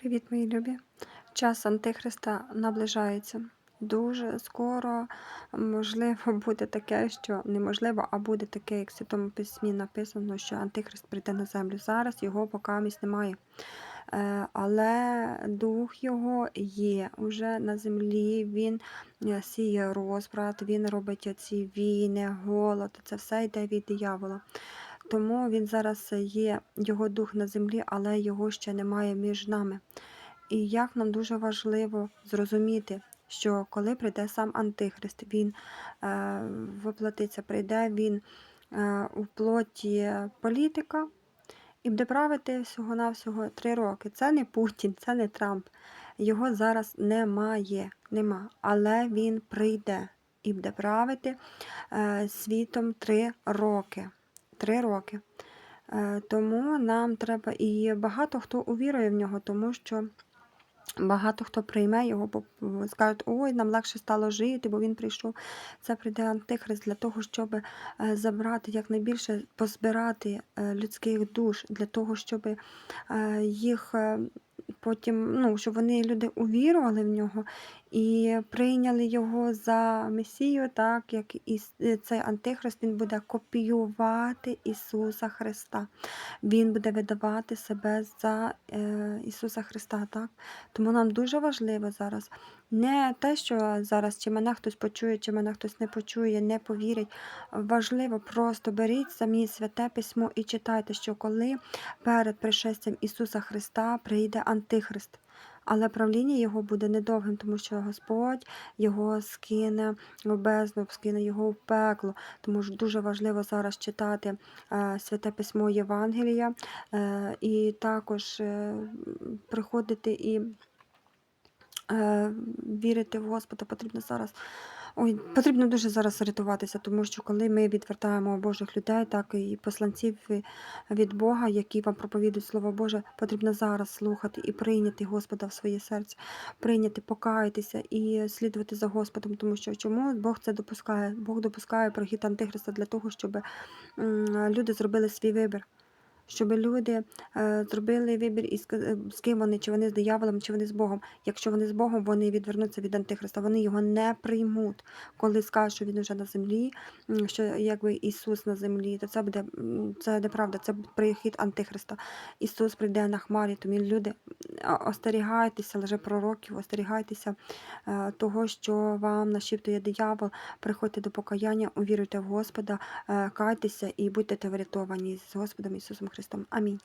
Привіт, мої любі! Час Антихриста наближається. Дуже скоро можливо буде таке, що неможливо, а буде таке, як в Святому Письмі написано, що Антихрист прийде на землю. Зараз його покамість немає. Е, Але дух його є уже на землі, він е, сіє розбрат, він робить ці війни, голод. Це все йде від диявола. Тому він зараз є, його дух на землі, але його ще немає між нами. І як нам дуже важливо зрозуміти, що коли прийде сам Антихрист, він е, воплотиться, прийде він е, у плоті політика і буде правити всього-навсього три роки. Це не Путін, це не Трамп. Його зараз немає, нема. Але він прийде і буде правити е, світом три роки. Три роки. Е, Тому нам треба і багато хто увірує в нього, тому що багато хто прийме його, бо скажуть, ой, нам легше стало жити, бо він прийшов. Це прийде антихрист для того, щоб е, забрати якнайбільше, позбирати е, людських душ, для того, щоб їх потім, ну, щоб вони люди увірували в нього і прийняли його за Месію, так як і цей антихрист він буде копіювати Ісуса Христа. Він буде видавати себе за е, Ісуса Христа. Так? Тому нам дуже важливо зараз не те, що зараз чи мене хтось почує, чи мене хтось не почує, не повірить. Важливо просто беріть самі святе письмо і читайте, що коли перед пришестям Ісуса Христа прийде Антихрист. Але правління його буде недовгим, тому що Господь його скине в бездну, скине його в пекло. Тому ж дуже важливо зараз читати е, святе письмо Євангелія е, і також е, приходити і вірити в Господа потрібно зараз. Ой, потрібно дуже зараз рятуватися, тому що коли ми відвертаємо Божих людей, так і посланців від Бога, які вам проповідують Слово Боже, потрібно зараз слухати і прийняти Господа в своє серце, прийняти, покаятися і слідувати за Господом, тому що чому Бог це допускає? Бог допускає прохід Антихриста для того, щоб люди зробили свій вибір щоб люди е, зробили вибір і ска- е, з ким вони, чи вони з дияволом, чи вони з Богом. Якщо вони з Богом, вони відвернуться від Антихриста, вони його не приймуть. Коли скажуть, що він вже на землі, що якби Ісус на землі, то це буде це неправда, це прихід Антихриста. Ісус прийде на хмарі, тому люди остерігайтеся лжепророків, остерігайтеся е, того, що вам нашіптує диявол. Приходьте до покаяння, увіруйте в Господа, кайтеся і будьте врятовані з Господом Ісусом Христом. Амінь.